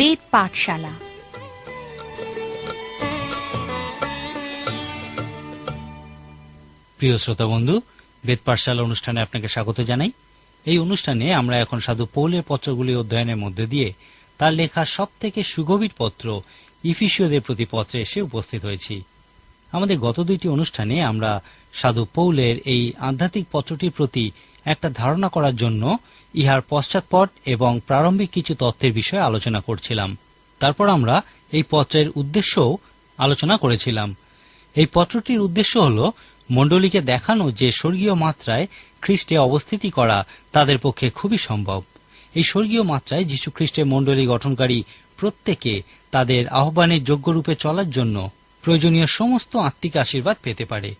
বেদ পাঠশালা। প্রিয় শ্রোতা বন্ধু, বেদ পাঠশালা অনুষ্ঠানে আপনাকে স্বাগত জানাই। এই অনুষ্ঠানে আমরা এখন সাধু পৌলের পত্রগুলি অধ্যয়নের মধ্যে দিয়ে তার লেখা সব থেকে সুগভীর পত্র ইফিসীয়দের প্রতি পত্রে এসে উপস্থিত হয়েছি। আমাদের গত দুইটি অনুষ্ঠানে আমরা সাধু পৌলের এই আধ্যাত্মিক পত্রটির প্রতি একটা ধারণা করার জন্য ইহার পশ্চাৎপট এবং প্রারম্ভিক কিছু তথ্যের বিষয়ে আলোচনা করছিলাম। তারপর আমরা এই পত্রের উদ্দেশ্যও আলোচনা করেছিলাম। এই পত্রটির উদ্দেশ্য হল মণ্ডলীকে দেখানো যে স্বর্গীয় মাত্রায় খ্রিস্টে অবস্থিতি করা তাদের পক্ষে খুবই সম্ভব। এই স্বর্গীয় মাত্রায় যীশু খ্রিস্টের মণ্ডলী গঠনকারী প্রত্যেকে তাদের আহ্বানের যোগ্যরূপে চলার জন্য প্রয়োজনীয় সমস্ত আত্মিক আশীর্বাদ পেতে পারে।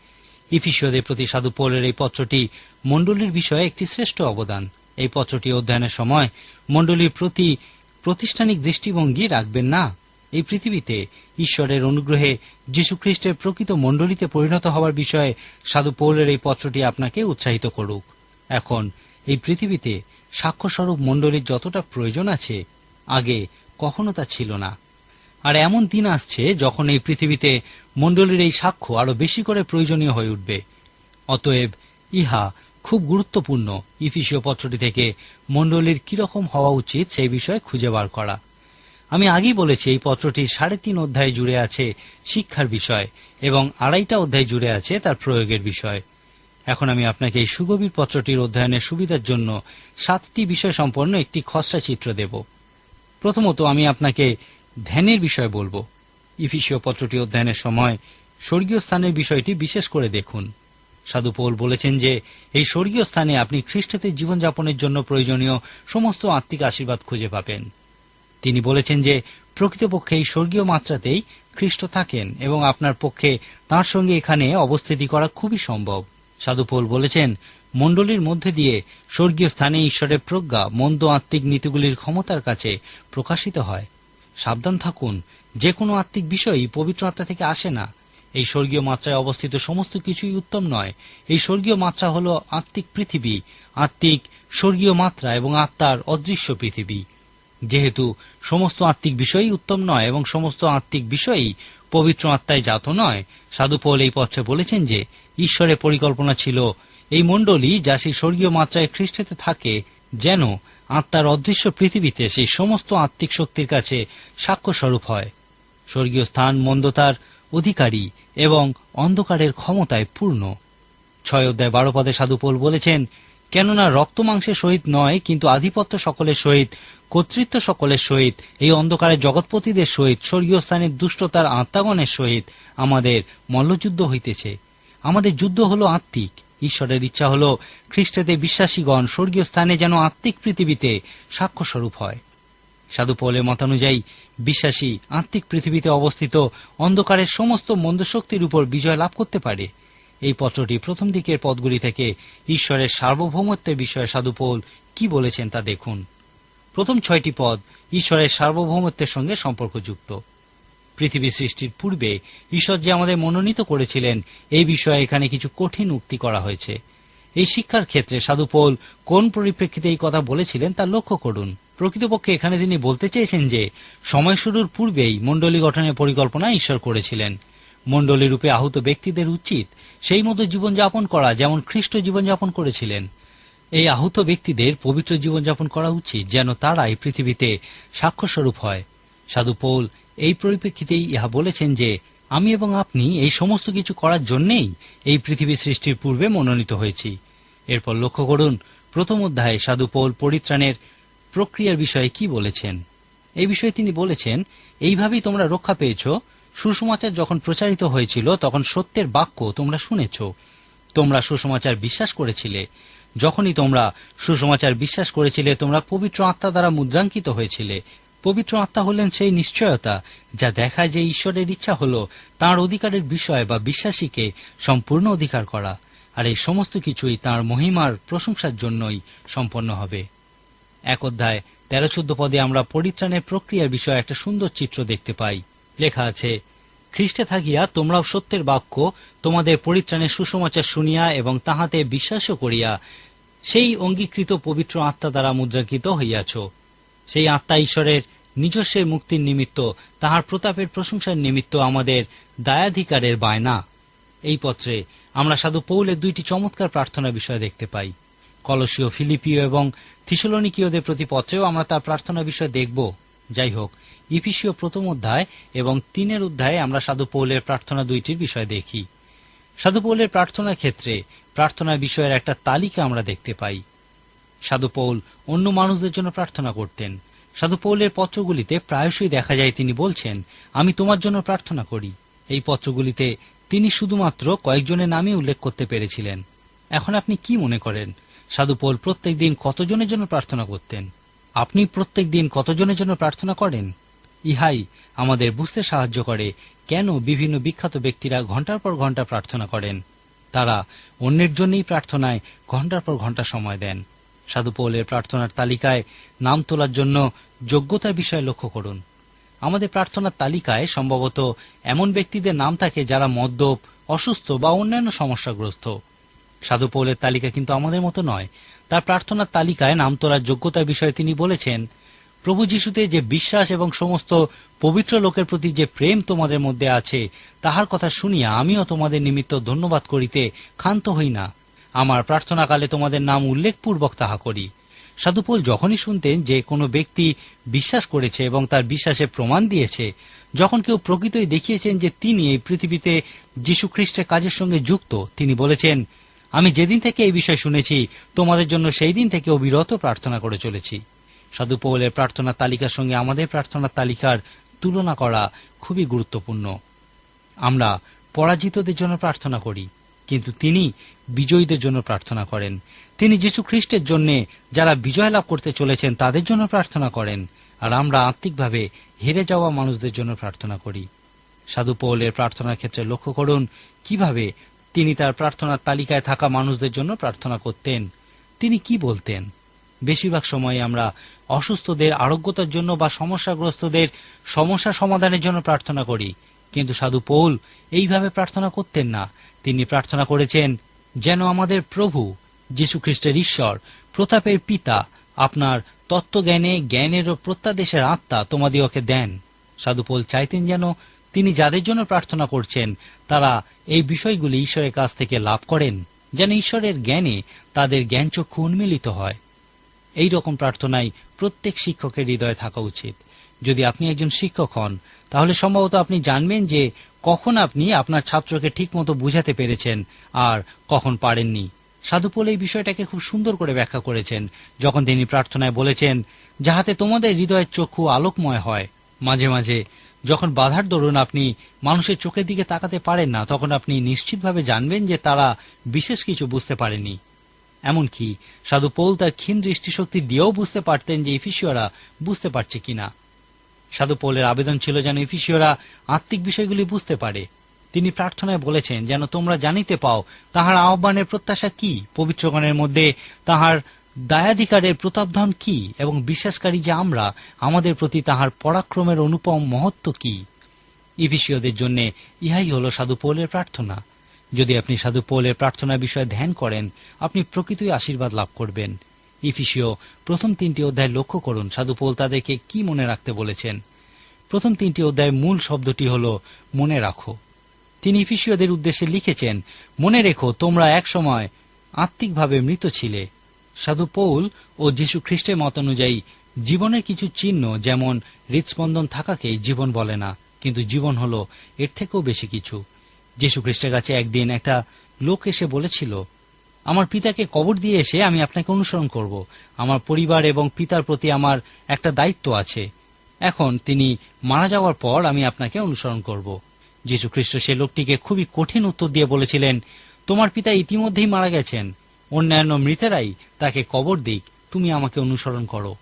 ইফিসীয়দের প্রতি সাধু পৌলের এই পত্রটি মণ্ডলীর বিষয়ে একটি শ্রেষ্ঠ অবদান। এই পত্রটি অধ্যয়নের সময় মণ্ডলীর প্রতি প্রতিষ্ঠানিক দৃষ্টিভঙ্গি রাখবেন না। এই পৃথিবীতে ঈশ্বরের অনুগ্রহে যীশুখ্রিস্টের প্রকৃত মণ্ডলীতে পরিণত হওয়ার বিষয়ে সাধু পৌলের এই পত্রটি আপনাকে উৎসাহিত করুক। এখন এই পৃথিবীতে সাক্ষ্যস্বরূপ মণ্ডলীর যতটা প্রয়োজন আছে, আগে কখনো তা ছিল না। আর এমন দিন আসছে যখন এই পৃথিবীতে মণ্ডলীর এই সাক্ষ্য আরও বেশি করে প্রয়োজনীয় হয়ে উঠবে। অতএব ইহা খুব গুরুত্বপূর্ণ ইফিসীয় পত্রটি থেকে মণ্ডলীর কীরকম হওয়া উচিত সেই বিষয়ে খুঁজে বার করা। আমি আগেই বলেছি, এই পত্রটি সাড়ে তিন অধ্যায় জুড়ে আছে শিক্ষার বিষয় এবং আড়াইটা অধ্যায় জুড়ে আছে তার প্রয়োগের বিষয়। এখন আমি আপনাকে এই সুগভীর পত্রটির অধ্যয়নের সুবিধার জন্য সাতটি বিষয় সম্পন্ন একটি খসড়া চিত্র দেব। প্রথমত আমি আপনাকে ধ্যানের বিষয় বলব। ইফিসীয় পত্রটি অধ্যয়নের সময় স্বর্গীয় স্থানের বিষয়টি বিশেষ করে দেখুন। সাধু পৌল বলেছেন যে, এই স্বর্গীয় স্থানে আপনি খ্রিস্টতে জীবনযাপনের জন্য প্রয়োজনীয় সমস্ত আত্মিক আশীর্বাদ খুঁজে পাবেন। তিনি বলেছেন যে, প্রকৃতপক্ষে এই স্বর্গীয় মাত্রাতেই খ্রিস্ট থাকেন এবং আপনার পক্ষে তার সঙ্গে এখানে অবস্থিতি করা খুবই সম্ভব। সাধু পৌল বলেছেন, মণ্ডলীর মধ্যে দিয়ে স্বর্গীয় স্থানে ঈশ্বরের প্রজ্ঞা, মন্দ আত্মিক নীতিগুলির ক্ষমতার কাছে প্রকাশিত হয়। সাবধান থাকুন যে কোনো আত্মিক বিষয়ই পবিত্র আত্মা থেকে আসে না। এই স্বর্গীয় মাত্রায় অবস্থিত সমস্ত কিছুই উত্তম নয়। এই স্বর্গীয় মাত্রা হল আত্মিক পৃথিবী, আত্মিক স্বর্গীয় মাত্রা এবং আত্মার অদৃশ্য পৃথিবী। যেহেতু সমস্ত আত্মিক বিষয়ই উত্তম নয় এবং সমস্ত আত্মিক বিষয়ই পবিত্র আত্মায় জাত নয় সাধুপল এই পত্রে বলেছেন যে, ঈশ্বরের পরিকল্পনা ছিল এই মণ্ডলী যা সেই স্বর্গীয় মাত্রায় খ্রিস্টেতে থাকে, যেন আত্মার অদৃশ্য পৃথিবীতে সেই সমস্ত আত্মিক শক্তির কাছে সাক্ষ্যস্বরূপ হয়। স্বর্গীয় স্থান মন্দতার অধিকারী এবং অন্ধকারের ক্ষমতায় পূর্ণ। ছয় অধ্যায় বারো পদে সাধুপোল বলেছেন, কেননা রক্ত মাংসের সহিত নয়, কিন্তু আধিপত্য সকলের সহিত, কর্তৃত্ব সকলের সহিত, এই অন্ধকারের জগৎপতিদের সহিত, স্বর্গীয় স্থানের দুষ্টতার আত্মাগণের সহিত আমাদের মল্লযুদ্ধ হইতেছে। আমাদের যুদ্ধ হলো আত্মিক। ঈশ্বরের ইচ্ছা হল খ্রিস্টেতে বিশ্বাসীগণ স্বর্গীয় স্থানে যেন আত্মিক পৃথিবীতে সাক্ষ্যস্বরূপ হয়। সাধু পৌলের মতানুযায়ী বিশ্বাসী আত্মিক পৃথিবীতে অবস্থিত অন্ধকারের সমস্ত মন্দশক্তির উপর বিজয় লাভ করতে পারে। এই পত্রটি প্রথম দিকের পদগুলি থেকে ঈশ্বরের সার্বভৌমত্বের বিষয়ে সাধু পৌল কি বলেছেন তা দেখুন। প্রথম ছয়টি পদ ঈশ্বরের সার্বভৌমত্বের সঙ্গে সম্পর্কযুক্ত। পৃথিবী সৃষ্টির পূর্বে ঈশ্বর যে আমাদের মনোনীত করেছিলেন, এই বিষয়ে এখানে কিছু কঠিন উক্তি করা হয়েছে। এই শিক্ষার ক্ষেত্রে সাধু পৌল কোন পরিপ্রেক্ষিতে এই কথা বলেছিলেন তা লক্ষ্য করুন। প্রকৃতপক্ষে এখানে তিনি বলতে চেয়েছেন যে, সময় শুরুর পূর্বেই মণ্ডলী গঠনের পরিকল্পনা ঈশ্বর করেছিলেন। মণ্ডলী রূপে আহত ব্যক্তিদের উচিত সেই মতো জীবনযাপন করা যেমন খ্রিস্ট জীবনযাপন করেছিলেন। এই আহত ব্যক্তিদের পবিত্র জীবনযাপন করা উচিত যেন তারা এই পৃথিবীতে সাক্ষ্যস্বরূপ হয়। সাধু পৌল এই পরিপ্রেক্ষিতেই ইহা বলেছেন যে আমি এবং আপনি এই সমস্ত কিছু করার জন্যেই এই পৃথিবী সৃষ্টির পূর্বে মনোনীত হয়েছি। এরপর লক্ষ্য করুন, প্রথম অধ্যায়ে সাধু পৌল পরিত্রাণের প্রক্রিয়ার বিষয়ে কি বলেছেন। এই বিষয়ে তিনি বলেছেন, এইভাবেই তোমরা রক্ষা পেয়েছ। সুসমাচার যখন প্রচারিত হয়েছিল, তখন সত্যের বাক্য তোমরা শুনেছ। তোমরা সুসমাচার বিশ্বাস করেছিলে। যখনই তোমরা সুসমাচার বিশ্বাস করেছিলে, তোমরা পবিত্র আত্মা দ্বারা মুদ্রাঙ্কিত হয়েছিলে। পবিত্র আত্মা হলেন সেই নিশ্চয়তা, যা দেখায় যে ঈশ্বরের ইচ্ছা হল তার অধিকারের বিষয় বা বিশ্বাসীকে সম্পূর্ণ অধিকার করা, আর এই সমস্ত কিছুই তার মহিমার প্রশংসার জন্যই সম্পন্ন হবে। এক অধ্যায়, তেরো চোদ্দ পদে আমরা পরিত্রাণের প্রক্রিয়ার বিষয়ে একটা সুন্দর চিত্র দেখতে পাই। লেখা আছে, খ্রিস্টে থাকিয়া তোমরাও সত্যের বাক্য তোমাদের পরিত্রাণের সুসমাচার শুনিয়া এবং তাহাতে বিশ্বাসও করিয়া সেই অঙ্গীকৃত পবিত্র আত্মা দ্বারা মুদ্রাকৃত হইয়াছ। সেই আত্মা ঈশ্বরের নিজস্বের মুক্তির নিমিত্ত, তাহার প্রতাপের প্রশংসার নিমিত্ত আমাদের দায়াধিকারের বায়না। এই পত্রে আমরা সাধু পৌলের দুইটি চমৎকার প্রার্থনা বিষয় দেখতে পাই। কলসীয় ফিলিপিও এবং থিসলনিকীয়দের প্রতি পত্রেও আমরা তার প্রার্থনা বিষয় দেখব। যাই হোক, ইফিসীয় প্রথম অধ্যায় এবং তিনের অধ্যায়ে আমরা সাধু পৌলের প্রার্থনা দুইটির বিষয় দেখি। সাধু পৌলের প্রার্থনার ক্ষেত্রে প্রার্থনা বিষয়ের একটা তালিকা আমরা দেখতে পাই। সাধু পৌল অন্য মানুষদের জন্য প্রার্থনা করতেন। সাধু পৌলের পত্রগুলিতে প্রায়শই দেখা যায় তিনি বলছেন, আমি তোমার জন্য প্রার্থনা করি। এই পত্রগুলিতে তিনি শুধুমাত্র কয়েকজনের নামই উল্লেখ করতে পেরেছিলেন। এখন আপনি কি মনে করেন, সাধু পৌল প্রত্যেক দিন কতজনের জন্য প্রার্থনা করতেন? আপনি প্রত্যেক দিন কতজনের জন্য প্রার্থনা করেন? ইহাই আমাদের বুঝতে সাহায্য করে কেন বিভিন্ন বিখ্যাত ব্যক্তিরা ঘণ্টার পর ঘণ্টা প্রার্থনা করেন। তারা অন্যের জন্যই প্রার্থনায় ঘণ্টার পর ঘণ্টা সময় দেন। সাধু পৌলের প্রার্থনার তালিকায় নাম তোলার জন্য যোগ্যতার বিষয়ে লক্ষ্য করুন। আমাদের প্রার্থনার তালিকায় সম্ভবত এমন ব্যক্তিদের নাম থাকে যারা মদ্যপ, অসুস্থ বা অন্যান্য সমস্যাগ্রস্ত। সাধু পৌলের তালিকা কিন্তু আমাদের মতো নয়। তার প্রার্থনার তালিকায় নাম তোলার যোগ্যতার বিষয়ে তিনি বলেছেন, প্রভু যিশুতে যে বিশ্বাস এবং সমস্ত পবিত্র লোকের প্রতি যে প্রেম তোমাদের মধ্যে আছে, তাহার কথা শুনিয়া আমিও তোমাদের নিমিত্ত ধন্যবাদ করিতে ক্ষান্ত হই না। আমার প্রার্থনাকালে তোমাদের নাম উল্লেখপূর্বক তাহা করি। সাধুপোল যখনই শুনতেন যে কোনো ব্যক্তি বিশ্বাস করেছে এবং তার বিশ্বাসে প্রমাণ দিয়েছে, যখন কেউ প্রকৃতই দেখিয়েছেন যে তিনি এই পৃথিবীতে যীশু খ্রিস্টের কাজের সঙ্গে যুক্ত, তিনি বলেছেন, আমি যেদিন থেকে এই বিষয় শুনেছি, তোমাদের জন্য সেই দিন থেকে অবিরত প্রার্থনা করে চলেছি। সাধু পৌলের প্রার্থনার তালিকার সঙ্গে আমাদের প্রার্থনার তালিকার তুলনা করা খুবই গুরুত্বপূর্ণ। আমরা পরাজিতদের জন্য প্রার্থনা করি, কিন্তু তিনি বিজয়ীদের জন্য প্রার্থনা করেন। তিনি যীশু খ্রিস্টের জন্য যারা বিজয় লাভ করতে চলেছেন তাদের জন্য প্রার্থনা করেন। আর আমরা আত্মিকভাবে হেরে যাওয়া মানুষদের জন্য প্রার্থনা করি। সাধু পৌলের প্রার্থনার ক্ষেত্রে লক্ষ্য করুন, কীভাবে তিনি তার প্রার্থনার তালিকায় থাকা মানুষদের জন্য প্রার্থনা করতেন। তিনি কি বলতেন? বেশিরভাগ সময় আমরা অসুস্থদের আরোগ্যতার জন্য বা সমস্যাগ্রস্তদের সমস্যা সমাধানের জন্য প্রার্থনা করি। কিন্তু সাধু পৌল এইভাবে প্রার্থনা করতেন না। তিনি প্রার্থনা করেছেন যেন আমাদের প্রভু যীশু খ্রিস্টের ঈশ্বর, প্রতাপের পিতা, আপনার তত্ত্বজ্ঞানে, জ্ঞানের ও প্রত্যাদেশের আত্মা তোমাদিওকে দেন। সাধু পৌল চাইতেন যেন তিনি যাদের জন্য প্রার্থনা করছেন, তারা এই বিষয়গুলি ঈশ্বরের কাছ থেকে লাভ করেন, যেন ঈশ্বরের জ্ঞানে তাদের জ্ঞানচক্ষু উন্মিলিত হয়। এই রকম প্রার্থনাই প্রত্যেক শিক্ষকের হৃদয়ে থাকা উচিত। যদি আপনি একজন শিক্ষক হন, তাহলে সম্ভবত আপনি জানবেন যে কখন আপনি আপনার ছাত্রকে ঠিকমতো বুঝাতে পেরেছেন আর কখন পারেননি। সাধুপোল এই বিষয়টাকে খুব সুন্দর করে ব্যাখ্যা করেছেন, যখন তিনি প্রার্থনায় বলেছেন, যাহাতে তোমাদের হৃদয়ের চক্ষু আলোকময় হয়। মাঝে মাঝে, যখন বাধার দরুন আপনি মানুষের চোখের দিকে তাকাতে পারেন না, তখন আপনি নিশ্চিতভাবে জানবেন যে তারা বিশেষ কিছু বুঝতে পারেনি। এমনকি, সাধু পৌল তার ক্ষীণ দৃষ্টিশক্তি দিয়েও বুঝতে পারতেন যে ইফিসিয়রা বুঝতে পারছে কিনা। সাধু পৌলের আবেদন ছিল যেন ইফিসিয়রা আত্মিক বিষয়গুলি বুঝতে পারে। তিনি প্রার্থনায় বলেছেন, যেন তোমরা জানিতে পাও, তাহার আহ্বানের প্রত্যাশা কি? পবিত্রগণের মধ্যে তাহার দায়াধিকারের প্রতাপধন কি? এবং বিশ্বাসকারী যে আমরা, আমাদের প্রতি তাহার পরাক্রমের অনুপম মহত্ব কি? ইফিসীয়দের জন্য ইহাই হল সাধু পৌলের প্রার্থনা। যদি আপনি সাধু পৌলের প্রার্থনার বিষয়ে ধ্যান করেন, আপনি প্রকৃতই আশীর্বাদ লাভ করবেন। ইফিসীয় প্রথম তিনটি অধ্যায় লক্ষ্য করুন। সাধু পৌল তাদেরকে কি মনে রাখতে বলেছেন? প্রথম তিনটি অধ্যায়ের মূল শব্দটি হল, মনে রাখো। তিনি ইফিসীয়দের উদ্দেশ্যে লিখেছেন, মনে রেখো, তোমরা এক সময় আত্মিকভাবে মৃত ছিলে। সাধু পৌল ও যীশু খ্রিস্টের মত অনুযায়ী, জীবনের কিছু চিহ্ন, যেমন হৃদস্পন্দন থাকাকেই জীবন বলে না, কিন্তু জীবন হলো এর থেকেও বেশি কিছু। যীশু খ্রিস্টের কাছে একদিন একটা লোক এসে বলেছিল আমার পিতাকে কবর দিয়ে এসে আমি আপনাকে অনুসরণ করব। আমার পরিবার এবং পিতার প্রতি আমার একটা দায়িত্ব আছে। এখন তিনি মারা যাওয়ার পর আমি আপনাকে অনুসরণ করব। যীশু খ্রিস্ট সে লোকটিকে খুবই কঠিন উত্তর দিয়ে বলেছিলেন, তোমার পিতা ইতিমধ্যেই মারা গেছেন। অন্যান্য মৃতেরাই তাকে কবর দিক। তুমি আমাকে অনুসরণ করো।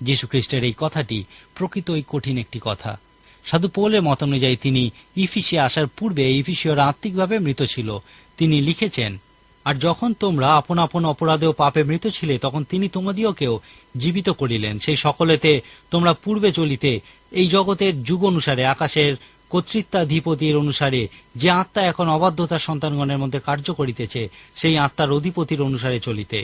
যীশু খ্রিস্টের এই কথাটি প্রকৃতই কঠিন একটি কথা। সাধু পৌলের মত অনুযায়ী তিনি ইফিসে আসার পূর্বে ইফিসীয়রা আত্মিকভাবে মৃত ছিল। তিনি লিখেছেন আর যখন তোমরা আপন আপন অপরাধে ও পাপে মৃত ছিলে, তখন তিনি তোমাদিওকেও জীবিত করিলেন। সেই সকলেতে তোমরা পূর্বে চলিতে এই জগতের যুগ অনুসারে, আকাশের কর্তৃত্বাধিপতির অনুসারে, যে আত্মা এখন অবাধ্যতার সন্তানগণের মধ্যে কার্য করিতেছে, সেই আত্মার অধিপতির অনুসারে চলিতে।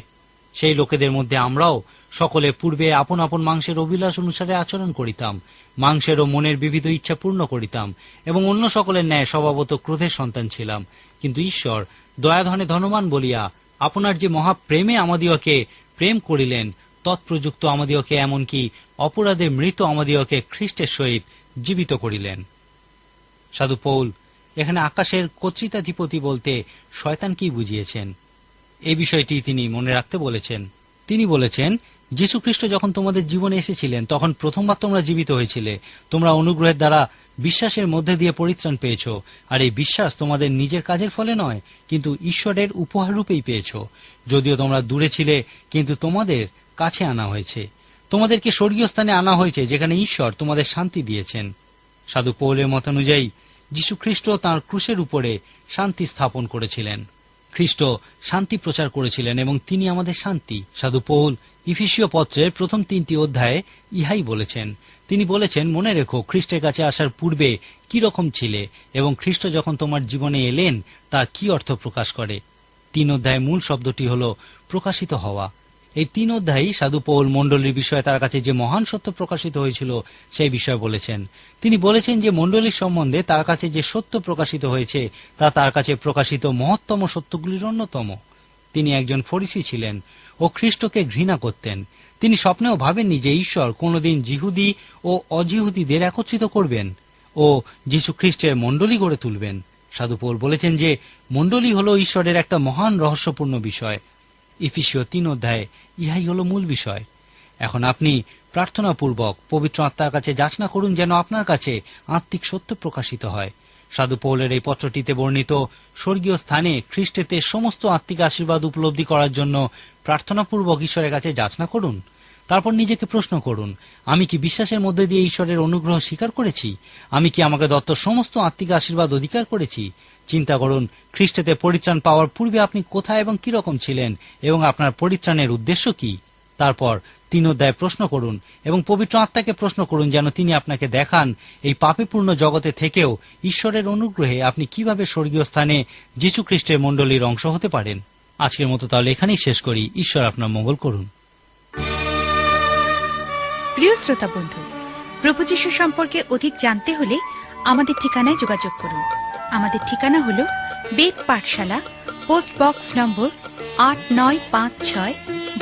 সেই লোকেদের মধ্যে আমরাও সকলে পূর্বে আপন আপন মাংসের অভিলাষ অনুসারে আচরণ করিতাম, মাংসের ও মনের বিবিধ ইচ্ছা পূর্ণ করিতাম, এবং অন্য সকলের ন্যায় স্বভাবত ক্রোধের সন্তান ছিলাম। কিন্তু ঈশ্বর দয়াধনে ধনমান বলিয়া, আপনার যে মহাপ্রেমে আমাদিওকে প্রেম করিলেন, তৎপ্রযুক্ত আমাদিওকে এমনকি অপরাধে মৃত আমাদিওকে খ্রিস্টের সহিত জীবিত করিলেন। সাধু পৌল, এখানে আকাশের কর্তৃতাধিপতি বলতে শয়তান কি বুঝিয়েছেন? এই বিষয়টি তিনি মনে রাখতে বলেছেন। তিনি বলেছেন যীশু খ্রিস্ট যখন তোমাদের জীবনে এসেছিলেন, তখন প্রথমবার তোমরা জীবিত হয়েছিলে। তোমরা অনুগ্রহের দ্বারা বিশ্বাসের মধ্যে দিয়ে পরিত্রাণ পেয়েছ। আর এই বিশ্বাস তোমাদের নিজের কাজের ফলে নয়, কিন্তু ঈশ্বরের উপহার রূপেই পেয়েছ। যদিও তোমরা দূরে ছিলে, কিন্তু তোমাদের কাছে আনা হয়েছে। তোমাদেরকে স্বর্গীয় স্থানে আনা হয়েছে, যেখানে ঈশ্বর তোমাদের শান্তি দিয়েছেন। সাধু পৌলের মত অনুযায়ী যীশু খ্রিস্ট তাঁর ক্রুশের উপরে শান্তি স্থাপন করেছিলেন। খ্রিস্ট শান্তি প্রচার করেছিলেন এবং তিনি আমাদের শান্তি। সাধু পৌল ইফিসীয় পত্রের প্রথম তিনটি অধ্যায়ে ইহাই বলেছেন। তিনি বলেছেন, মনে রেখো, খ্রিস্টের কাছে আসার পূর্বে কি রকম ছিলে এবং খ্রিস্ট যখন তোমার জীবনে এলেন, তা কি অর্থ প্রকাশ করে? তিন অধ্যায়ে মূল শব্দটি হল, প্রকাশিত হওয়া। এই তিন অধ্যায়ই সাধু পৌল মণ্ডলীর বিষয়ে তার কাছে যে মহান সত্য প্রকাশিত হয়েছিল, সেই বিষয়ে বলেছেন। তিনি বলেছেন যে মণ্ডলীর সম্বন্ধে তার কাছে যে সত্য প্রকাশিত হয়েছে, তা তার কাছে প্রকাশিত মহত্তম সত্যগুলির অন্যতম। তিনি একজন ফরিসি ছিলেন ও খ্রিস্টকে ঘৃণা করতেন। তিনি স্বপ্নেও ভাবেননি যে ঈশ্বর কোনোদিন জিহুদি ও অজিহুদিদের একত্রিত করবেন ও যীশু খ্রিস্টের মণ্ডলী গড়ে তুলবেন। সাধু পৌল বলেছেন যে মণ্ডলী হল ঈশ্বরের একটা মহান রহস্যপূর্ণ বিষয়। ইফিসীয় তিন অধ্যায়ে ইহাই হল মূল বিষয়। এখন আপনি প্রার্থনাপূর্বক পবিত্র আত্মার কাছে যাচনা করুন যেন আপনার কাছে আত্মিক সত্য প্রকাশিত হয়। সাধু পৌলের এই পত্রটিতে বর্ণিত, স্বর্গীয় স্থানে খ্রিস্টেতে সমস্ত আত্মিক আশীর্বাদ উপলব্ধি করার জন্য প্রার্থনাপূর্বক ঈশ্বরের কাছে যাচনা করুন। তারপর নিজেকে প্রশ্ন করুন, আমি কি বিশ্বাসের মধ্যে দিয়ে ঈশ্বরের অনুগ্রহ স্বীকার করেছি? আমি কি আমাকে দত্ত সমস্ত আত্মিক আশীর্বাদ অধিকার করেছি? চিন্তা করুন, খ্রিস্টেতে পরিত্রাণ পাওয়ার পূর্বে আপনি কোথায় এবং কি রকম ছিলেন এবং আপনার পরিত্রাণের উদ্দেশ্য কি? তারপর তিন অধ্যায় প্রশ্ন করুন এবং পবিত্র আত্মাকে প্রশ্ন করুন যেন তিনি আপনাকে দেখান এই পাপেপূর্ণ জগতে থেকেও ঈশ্বরের অনুগ্রহে আপনি কীভাবে স্বর্গীয় স্থানে যীশু খ্রিস্টের মণ্ডলীর অংশ হতে পারেন। আজকের মতো তাহলে এখানেই শেষ করি। ঈশ্বর আপনার মঙ্গল করুন। প্রিয় শ্রোতা বন্ধু, প্রভু যীশু সম্পর্কে অধিক জানতে হলে আমাদের ঠিকানায় যোগাযোগ করুন। আমাদের ঠিকানা হল বেদ পাঠশালা, পোস্ট বক্স নম্বর আট নয় পাঁচ ছয়